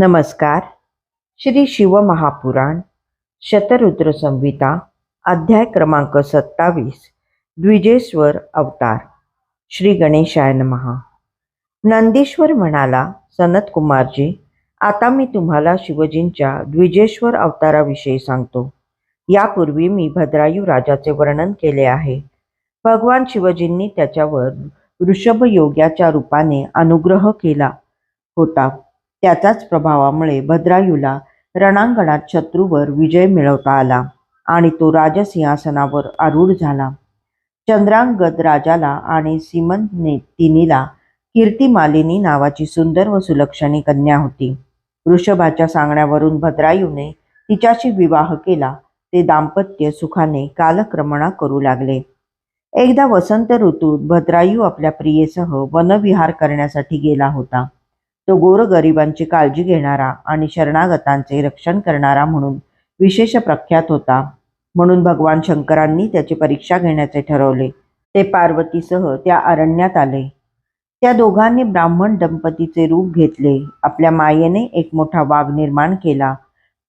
नमस्कार. श्री शिवमहापुराण शतरुद्र संहिता अध्याय क्रमांक सत्तावीस द्विजेश्वर अवतार श्री गणेशाय नमहा नंदीश्वर म्हणाला सनत कुमारजी आता मी तुम्हाला शिवजींच्या द्विजेश्वर अवताराविषयी सांगतो. यापूर्वी मी भद्रायू राजाचे वर्णन केले आहे. भगवान शिवजींनी त्याच्यावर वृषभयोग्याच्या रूपाने अनुग्रह केला होता. त्याचाच प्रभावामुळे भद्रायूला रणांगणात शत्रूवर विजय मिळवता आला आणि तो राजसिंहासनावर आरूढ झाला. चंद्रांगद राजाला आणि सीमंतने तिनीला कीर्तिमालिनी नावाची सुंदर व सुलक्षणी कन्या होती. वृषभाच्या सांगण्यावरून भद्रायूने तिच्याशी विवाह केला ते दाम्पत्य सुखाने कालक्रमणा करू लागले. एकदा वसंत ऋतूत भद्रायू आपल्या प्रियेसह वनविहार करण्यासाठी गेला होता. तो गोरगरिबांची काळजी घेणारा आणि शरणागतांचे रक्षण करणारा म्हणून विशेष प्रख्यात होता. म्हणून भगवान शंकरांनी त्याची परीक्षा घेण्याचे ठरवले. ते पार्वतीसह त्या अरण्यात आले. त्या दोघांनी ब्राह्मण दंपतीचे रूप घेतले. आपल्या मायेने एक मोठा वाघ निर्माण केला.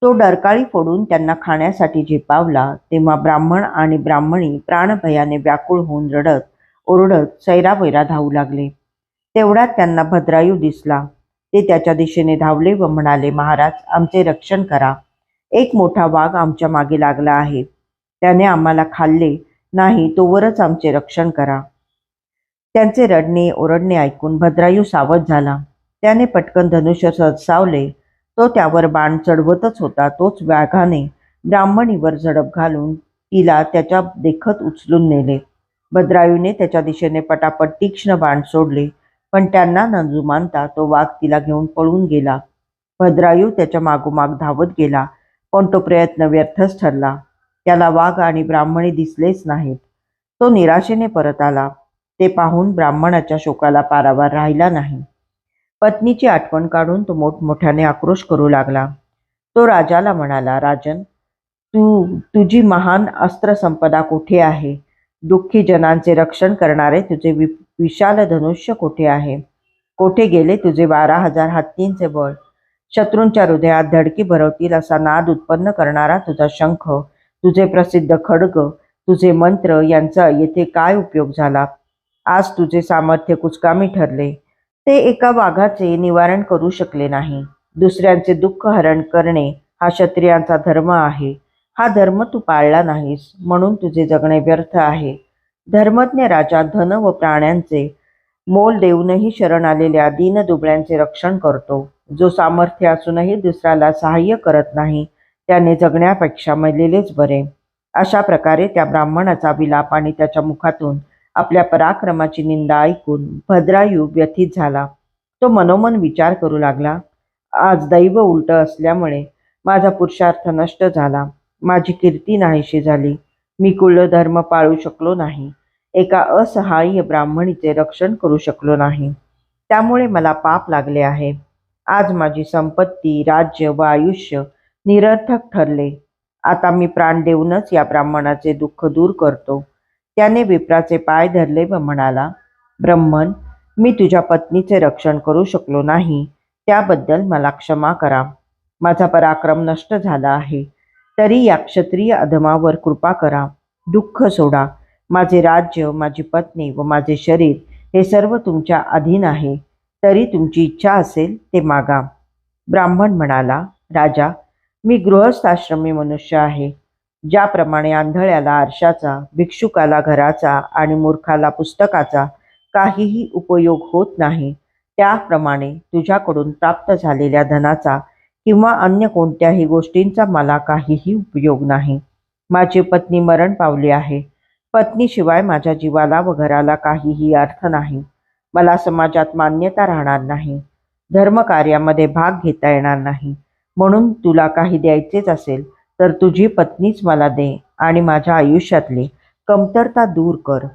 तो डरकाळी फोडून त्यांना खाण्यासाठी झेपावला. तेव्हा ब्राह्मण आणि ब्राह्मणी प्राणभयाने व्याकुळ होऊन रडत ओरडत सैरावैरा धावू लागले. तेवढ्यात त्यांना भद्रायू दिसला. ते त्याच्या दिशेने धावले व म्हणाले महाराज आमचे रक्षण करा. एक मोठा वाघ आमच्या मागे लागला आहे. त्याने आम्हाला खाल्ले. नाही तोवरच आमचे रक्षण करा. त्यांचे रडणे ओरडणे ऐकून भद्रायू सावध झाला. त्याने पटकन धनुष्य ससावले तो त्यावर बाण चढवतच होता. तोच व्याघाने ब्राह्मणीवर झडप घालून तिला त्याच्या देखत उचलून नेले. भद्रायूने त्याच्या दिशेने पटापट तीक्ष्ण बाण सोडले. पण त्यांना न जुमानता तो वाघ तिला घेऊन पळून गेला. भद्रायू त्याच्या मागोमाग धावत गेला पण तो प्रयत्न व्यर्थच ठरला. त्याला वाघ आणि ब्राह्मणी दिसलेच नाहीत. तो निराशेने परत आला. ते पाहून ब्राह्मणाच्या शोकाला पारावार राहिला नाही. पत्नीची आठवण काढून तो मोठमोठ्याने आक्रोश करू लागला. तो राजाला म्हणाला राजन तू तुझी महान अस्त्रसंपदा कुठे आहे? दुःखी जनांचे रक्षण करणारे तुझे विप विशाल धनुष्य कोठे आहे? कोठे गेले तुझे बारा हजार हत्तींचे बळ? शत्रूंच्या हृदयात धडकी भरवतील असा नाद उत्पन्न करणारा तुझा शंख तुझे प्रसिद्ध खडग तुझे मंत्र यांचा येथे काय उपयोग झाला? आज तुझे सामर्थ्य कुचकामी ठरले. ते एका वाघाचे निवारण करू शकले नाही. दुसऱ्यांचे दुःख हरण करणे हा क्षत्रियांचा धर्म आहे. हा धर्म तू पाळला नाहीस म्हणून तुझे जगणे व्यर्थ आहे. धर्मज्ञ राजा धन व प्राण्यांचे मोल देऊनही शरण आलेल्या दीनदुबळ्यांचे रक्षण करतो. जो सामर्थ्य असूनही दुसऱ्याला सहाय्य करत नाही त्याने जगण्यापेक्षा मेलेलेच बरे. अशा प्रकारे त्या ब्राह्मणाचा विलाप आणि त्याच्या मुखातून आपल्या पराक्रमाची निंदा ऐकून भद्रायू व्यथित झाला. तो मनोमन विचार करू लागला आज दैव उलट असल्यामुळे माझा पुरुषार्थ नष्ट झाला. माझी कीर्ती नाहीशी झाली. मी कुलधर्म पाळू शकलो नाही. एका असहाय्य ब्राह्मणीचे रक्षण करू शकलो नाही. त्यामुळे मला पाप लागले आहे. आज माझी संपत्ती राज्य व आयुष्य निरर्थक ठरले. आता मी प्राण देऊनच या ब्राह्मणाचे दुःख दूर करतो. त्याने विप्राचे पाय धरले व म्हणाला ब्रह्मन मी तुझ्या पत्नीचे रक्षण करू शकलो नाही. त्याबद्दल मला क्षमा करा. माझा पराक्रम नष्ट झाला आहे. तरी या क्षत्रिय अधमावर कृपा करा दुःख सोडा. माझे राज्य माझी पत्नी व माझे शरीर हे सर्व तुमच्या अधीन आहे. तरी तुमची इच्छा असेल ते मागा. ब्राह्मण म्हणाला राजा मी गृहस्थाश्रमी मनुष्य आहे. ज्याप्रमाणे आंधळ्याला आरशाचा भिक्षुकाला घराचा आणि मूर्खाला पुस्तकाचा काहीही उपयोग होत नाही त्याप्रमाणे तुझ्याकडून प्राप्त झालेल्या धनाचा किंवा अन्य कोणत्याही गोष्टींचा मला काहीही उपयोग नाही. माझी पत्नी मरण पावली आहे. पत्नीशिवाय माझ्या जीवाला व घराला काहीही अर्थ नाही. मला समाजात मान्यता राहणार नाही. धर्मकार्यामध्ये भाग घेता येणार नाही. म्हणून तुला काही द्यायचेच असेल तर तुझी पत्नीच मला दे आणि माझ्या आयुष्यातली कमतरता दूर कर.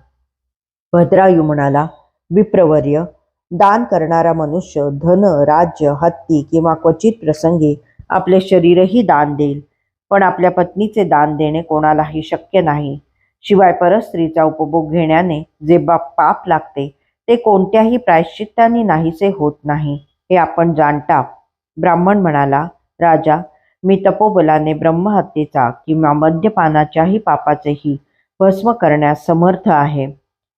भद्रायू म्हणाला विप्रवर्य दान करणारा मनुष्य धन राज्य हत्ती किंवा क्वचित प्रसंगी आपले शरीरही दान देईल. पण आपल्या पत्नीचे दान देणे कोणालाही शक्य नाही. शिवाय परस्त्रीचा उपभोग घेण्याने जे बाप पाप लागते ते कोणत्याही प्रायश्चित्ताने नाहीसे होत नाही हे आपण जाणता. ब्राह्मण म्हणाला राजा मी तपोबलाने ब्रह्महत्येचा किंवा मद्यपानाच्याही पापाचेही भस्म करण्यास समर्थ आहे.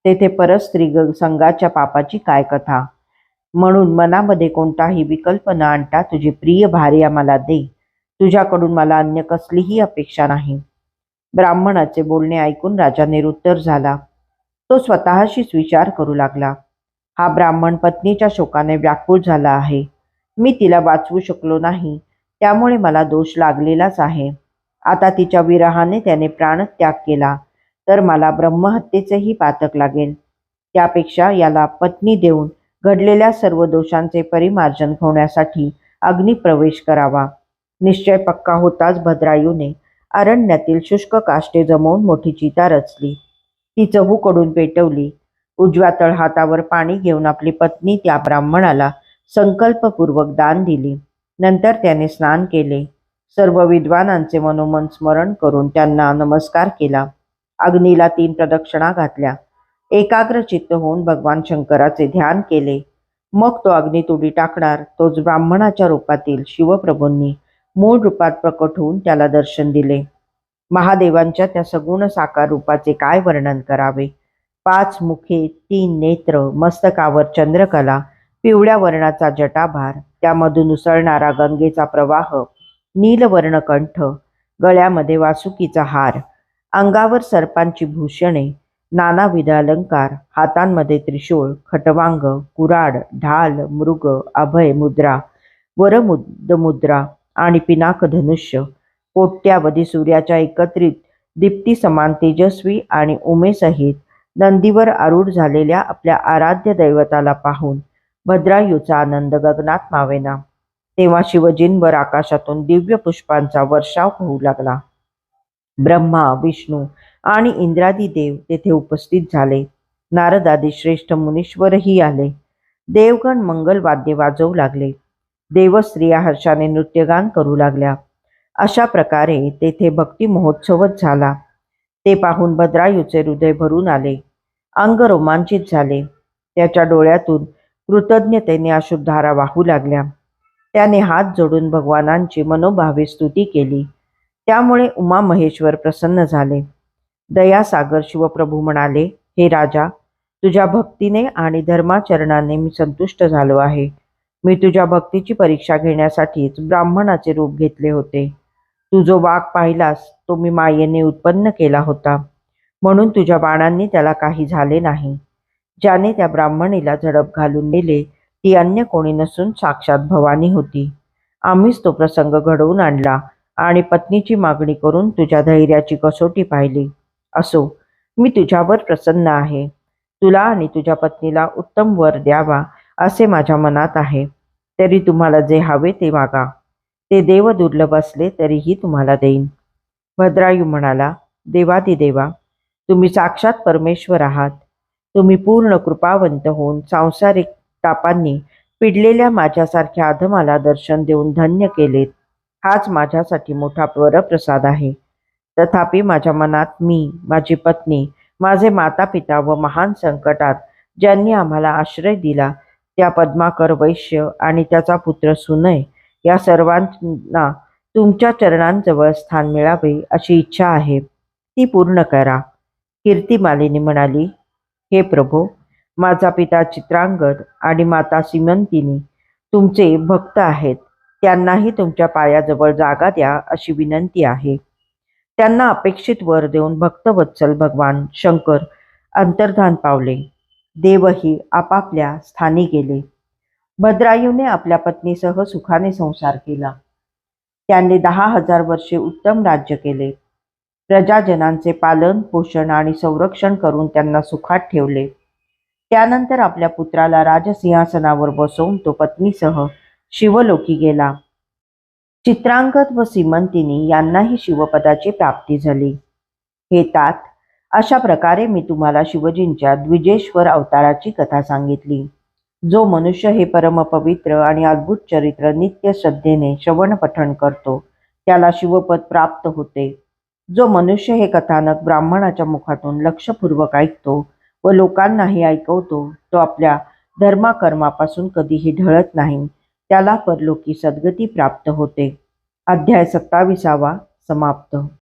तेथे परस्त्री ग- संघाच्या पापाची काय कथा? म्हणून मनामध्ये कोणताही विकल्प न आणता तुझी प्रिय भार्या मला दे. तुझ्याकडून मला अन्य कसलीही अपेक्षा नाही. ब्राह्मणाचे बोलणे ऐकून राजा निरुत्तर झाला. तो स्वतःशीच विचार करू लागला. हा ब्राह्मण पत्नीच्या शोकाने व्याकुळ झाला आहे. मी तिला वाचवू शकलो नाही. त्यामुळे मला दोष लागलेलाच आहे. आता तिच्या विरहाने त्याने प्राणत्याग केला. तर मला ब्रह्महत्येचेही पातक लागेल. त्यापेक्षा याला पत्नी देऊन घडलेल्या सर्व दोषांचे परिमार्जन होण्यासाठी अग्निप्रवेश करावा. निश्चय पक्का होताच भद्रायूने अरण्यातील शुष्क काष्टे जमवून मोठी चिता रचली. ती चहूकडून पेटवली. उजव्या तळहातावर पाणी घेऊन आपली पत्नी त्या ब्राह्मणाला संकल्पपूर्वक दान दिली. नंतर त्याने स्नान केले. सर्व विद्वानांचे मनोमन स्मरण करून त्यांना नमस्कार केला. अग्नीला तीन प्रदक्षिणा घातल्या. एकाग्र चित्त होऊन भगवान शंकराचे ध्यान केले. मग तो अग्नी तुडी टाकणार. तोच ब्राह्मणाच्या रूपातील शिवप्रभूंनी मूळ रूपात प्रकट होऊन त्याला दर्शन दिले. महादेवांच्या त्या सगुण साकार रूपाचे काय वर्णन करावे? पाच मुखे तीन नेत्र मस्तकावर चंद्रकला पिवळ्या वर्णाचा जटाभार त्यामधून उसळणारा गंगेचा प्रवाह नीलवर्ण कंठ गळ्यामध्ये वासुकीचा हार अंगावर सर्पांची भूषणे नानाविध अलंकार हातांमध्ये त्रिशूळ खटवांग कुराड ढाल मृग अभय मुद्रा वरमुद मुद्रा आणि पिनाक धनुष्य. कोट्यावधी सूर्याच्या एकत्रित दीप्ती समान तेजस्वी आणि उमेसहित नंदीवर आरूढ झालेल्या आपल्या आराध्य दैवताला पाहून भद्रायूचा आनंद गगनात मावेना. तेव्हा शिवजींवर आकाशातून दिव्य पुष्पांचा वर्षाव होऊ लागला. ब्रह्मा विष्णू आणि इंद्रादी देव तेथे उपस्थित झाले. नारदादी श्रेष्ठ मुनीश्वरही आले. देवगण मंगलवाद्य वाजवू लागले. देवस्त्रिया हर्षाने नृत्यगान करू लागल्या. अशा प्रकारे तेथे भक्ती महोत्सवच झाला. ते पाहून भद्रायूचे हृदय भरून आले. अंग रोमांचित झाले. त्याच्या डोळ्यातून कृतज्ञतेने अशुद्धारा वाहू लागल्या. त्याने हात जोडून भगवानांची मनोभावे स्तुती केली. त्यामुळे उमा महेश्वर प्रसन्न झाले. दयासागर शिवप्रभू म्हणाले हे राजा तुझ्या भक्तीने आणि धर्माचरणाने मी संतुष्ट झालो आहे. मी तुझ्या भक्तीची परीक्षा घेण्यासाठीच ब्राह्मणाचे रूप घेतले होते. तू जो वाघ पाहिलास तो मी मायेने उत्पन्न केला होता. म्हणून तुझ्या बाणांनी त्याला काही झाले नाही. ज्याने त्या ब्राह्मणीला झडप घालून दिले ती अन्य कोणी नसून साक्षात भवानी होती. आम्हीच तो प्रसंग घडवून आणला. आणि पत्नीची मागणी करून तुझ्या धैर्याची कसोटी पाहिली. असो मी तुझ्यावर प्रसन्न आहे. तुला आणि तुझ्या पत्नीला उत्तम वर द्यावा असे माझ्या मनात आहे. तरी तुम्हाला जे हवे ते मागा. ते देव दुर्लभ असले तरीही तुम्हाला देईन. भद्रायू म्हणाला देवादिदेवा तुम्ही साक्षात परमेश्वर आहात. तुम्ही पूर्ण कृपावंत होऊन सांसारिक तापांनी पिडलेल्या माझ्यासारख्या अधमाला दर्शन देऊन धन्य केलेत. हाच माझ्यासाठी मोठा वरप्रसाद आहे. तथापि माझ्या मनात मी माझी पत्नी माझे माता पिता व महान संकटात ज्यांनी आम्हाला आश्रय दिला त्या पद्माकर वैश्य आणि त्याचा पुत्र सुनय या सर्वांना तुमच्या चरणांजवळ स्थान मिळावे अशी इच्छा आहे. ती पूर्ण करा. कीर्तिमालिनी म्हणाली हे प्रभो माझा पिता चित्रांगद आणि माता सिमंतिनी तुमचे भक्त आहेत. त्यांनाही तुमच्या पायाजवळ जागा द्या अशी विनंती आहे. त्यांना अपेक्षित वर देऊन भक्तवत्सल भगवान शंकर अंतर्धान पावले. देवही आपापल्या स्थानी गेले. भद्रायूने आपल्या पत्नीसह सुखाने संसार केला. त्यांनी दहा हजार वर्षे उत्तम राज्य केले. प्रजाजनांचे पालन पोषण आणि संरक्षण करून त्यांना सुखात ठेवले. त्यानंतर आपल्या पुत्राला राजसिंहासनावर बसवून तो पत्नीसह शिवलोकी गेला. चित्रांगद व सीमंतिनी यांनाही शिवपदाची प्राप्ती झाली. हे तात अशा प्रकारे मी तुम्हाला शिवजींच्या द्विजेश्वर अवताराची कथा सांगितली. जो मनुष्य हे परमपवित्र आणि अद्भुत चरित्र नित्य श्रद्धेने श्रवण पठण करतो त्याला शिवपद प्राप्त होते. जो मनुष्य हे कथानक ब्राह्मणाच्या मुखातून लक्षपूर्वक ऐकतो व लोकांनाही ऐकवतो तो आपल्या धर्माकर्मापासून कधीही ढळत नाही. त्याला परलोकी सद्गती प्राप्त होते. अध्याय सत्ताविसावा समाप्त.